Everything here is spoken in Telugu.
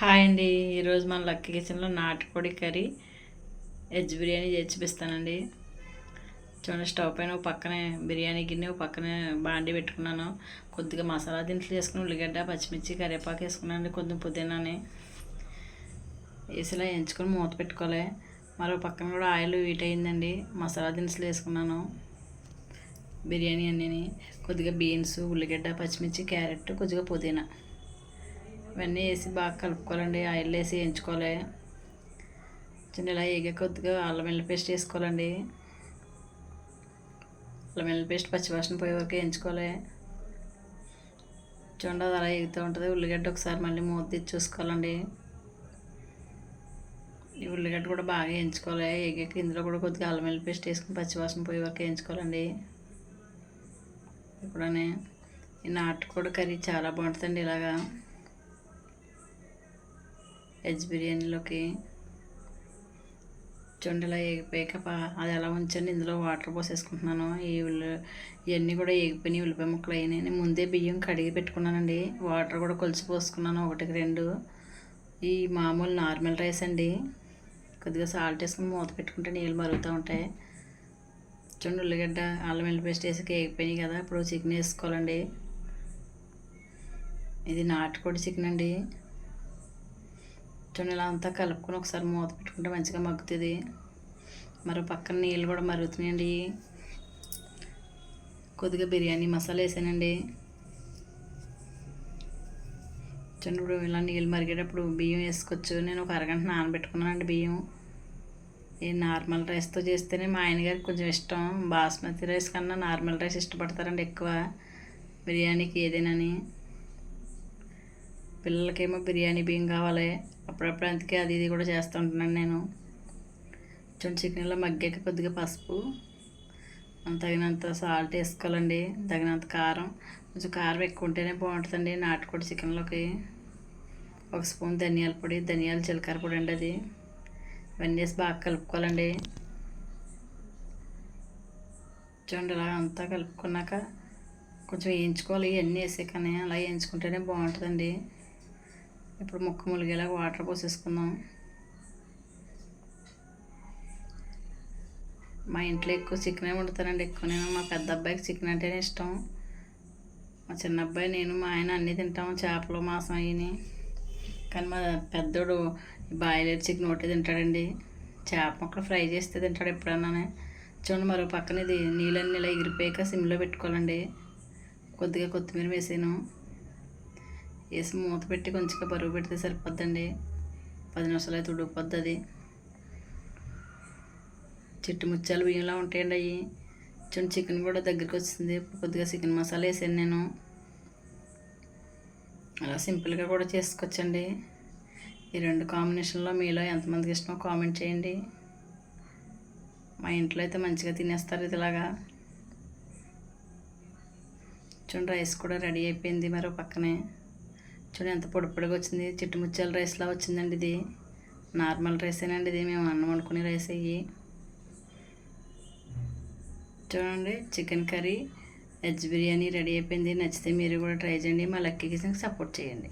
హాయ్ అండి. ఈరోజు మన లక్కీ కిచెన్లో నాటుకోడి కర్రీ వెజ్ బిర్యానీ చేసి చూపిస్తానండి. చూడండి స్టవ్ పైన ఒక పక్కనే బిర్యానీ గిన్నె ఒక పక్కనే బాండి పెట్టుకున్నాను. కొద్దిగా మసాలా దినుసులు వేసుకుని ఉల్లిగడ్డ పచ్చిమిర్చి కరివేపాకు వేసుకున్నాను కొంచెం పుదీనాని. వేసిలా ఎంచుకొని మూత పెట్టుకోవాలి. మరో పక్కన కూడా ఆయిల్ వీట్ అయిందండి. మసాలా దినుసులు వేసుకున్నాను. బిర్యానీ అన్నీ కొద్దిగా బీన్స్ ఉల్లిగడ్డ పచ్చిమిర్చి క్యారెట్ కొద్దిగా పుదీనా. ఇవన్నీ వేసి బాగా కలుపుకోవాలండి ఆయిల్ వేసి వేయించుకోవాలి. చిన్న ఇలా వేగే కొద్దిగా అల్లం వెల్లుల్లి పేస్ట్ వేసుకోవాలండి. అల్లం వెల్లుల్లి పేస్ట్ పచ్చివాసన పోయే వరకు వేయించుకోవాలి. చూడండి అది అలా ఎగుతూ ఉంటుంది. ఉల్లిగడ్డ ఒకసారి మళ్ళీ మూత తీసి చూసుకోవాలండి. ఈ ఉల్లిగడ్డ కూడా బాగా వేయించుకోవాలి. ఎగాక ఇందులో కూడా కొద్దిగా అల్లం వెల్లుల్లి పేస్ట్ వేసుకుని పచ్చివాసన పోయే వరకు వేయించుకోవాలండి. ఇప్పుడనే ఈ నాటుకోడి కర్రీ చాలా బాగుంటుందండి ఇలాగా. వెజ్ బిర్యానీలోకి చొండలా వేగిపోయాక అది అలా ఉంచండి ఇందులో వాటర్ పోసేసుకుంటున్నాను. ఈ ఉల్లి ఇవన్నీ కూడా వేగిపోయినాయి ఉల్లిపాయ ముక్కలు అయినాయి. ముందే బియ్యం కడిగి పెట్టుకున్నానండి. వాటర్ కూడా కొలిసి పోసుకున్నాను ఒకటికి రెండు. ఈ మామూలు నార్మల్ రైస్ అండి. కొద్దిగా సాల్ట్ వేసుకుని మూత పెట్టుకుంటే నీళ్ళు మరుగుతూ ఉంటాయి. చూడండి ఉల్లిగడ్డ అల్లం వెల్లి పేస్ట్ వేసి వేగిపోయినాయి కదా ఇప్పుడు చికెన్ వేసుకోవాలండి. ఇది నాటుకోడి చికెన్ అండి. చూడండి ఇలా అంతా కలుపుకొని ఒకసారి మూత పెట్టుకుంటే మంచిగా మగ్గుతుంది. మరో పక్కన నీళ్ళు కూడా మరుగుతున్నాయండి. కొద్దిగా బిర్యానీ మసాలా వేసానండి. ఇప్పుడు ఇలా నీళ్ళు మరిగేటప్పుడు బియ్యం వేసుకోవచ్చు. నేను ఒక అరగంట నానబెట్టుకున్నానండి బియ్యం. ఈ నార్మల్ రైస్తో చేస్తేనే మా ఆయనగారికి కొంచెం ఇష్టం. బాస్మతి రైస్ కన్నా నార్మల్ రైస్ ఇష్టపడతారండి ఎక్కువ. బిర్యానీకి ఏదేనని. పిల్లలకేమో బిర్యానీ బియ్యం కావాలి. అప్పుడప్పుడు అందుకే అది ఇది కూడా చేస్తూ ఉంటున్నాను నేను. చూడండి చికెన్లో మగ్గాక కొద్దిగా పసుపు తగినంత సాల్ట్ వేసుకోవాలండి తగినంత కారం. కొంచెం కారం ఎక్కువ ఉంటేనే బాగుంటుందండి నాటుకోడి చికెన్లోకి. ఒక స్పూన్ ధనియాల పొడి ధనియాల జీలకర్ర పొడి అండి అది. ఇవన్నీ వేసి బాగా కలుపుకోవాలండి. చూడండి ఇలా అంతా కలుపుకున్నాక కొంచెం వేయించుకోవాలి ఇవన్నీ వేసే కానీ అలా వేయించుకుంటేనే బాగుంటుందండి. ఇప్పుడు ముక్క ములిగేలా వాటర్ పోసేసుకుందాం. మా ఇంట్లో ఎక్కువ చికెనే వండుతానండి ఎక్కువ నేను మా పెద్ద అబ్బాయికి చికెన్ అంటేనే ఇష్టం. మా చిన్న అబ్బాయి నేను మా ఆయన అన్నీ తింటాము చేపలు మాసం అయ్యి కానీ మా పెద్దోడు బాయిలర్ చికెన్ ఒకటి తింటాడండి. చేప మొక్కలు ఫ్రై చేస్తే తింటాడు ఎప్పుడన్నా చూడండి మరో పక్కన ఇది నీళ్ళన్నీ ఇలా ఎగిరిపోయాక సిమ్లో పెట్టుకోవాలండి. కొద్దిగా కొత్తిమీర వేసాను. వేసి మూత పెట్టి కొంచెం బరువు పెడితే సరిపోద్దండి. పది నిమిషాలు అయితే ఉడికిపోద్ది అది. చెట్టు ముత్యాలు బియ్యంలా ఉంటాయండి అవి చిన్న చికెన్ కూడా దగ్గరికి వచ్చింది. కొద్దిగా చికెన్ మసాలా వేసాను నేను. అలా సింపుల్గా కూడా చేసుకోవచ్చండి. ఈ రెండు కాంబినేషన్లో మీలో ఎంతమందికి ఇష్టమో కామెంట్ చేయండి. మా ఇంట్లో అయితే మంచిగా తినేస్తారు ఇదిలాగా. చూడండి రైస్ కూడా రెడీ అయిపోయింది మరో పక్కనే. చూడండి ఎంత పొడి పొడిగా వచ్చింది. చిట్టుముచ్చాల రైస్లా వచ్చిందండి ఇది. నార్మల్ రైసేనండి ఇది. మేము అన్నం వండుకునే రైస్ అయ్యి చూడండి chicken curry veg biryani ready అయిపోయింది. నచ్చితే మీరు కూడా ట్రై చేయండి. మా లక్కీ కిచెన్కి సపోర్ట్ చేయండి.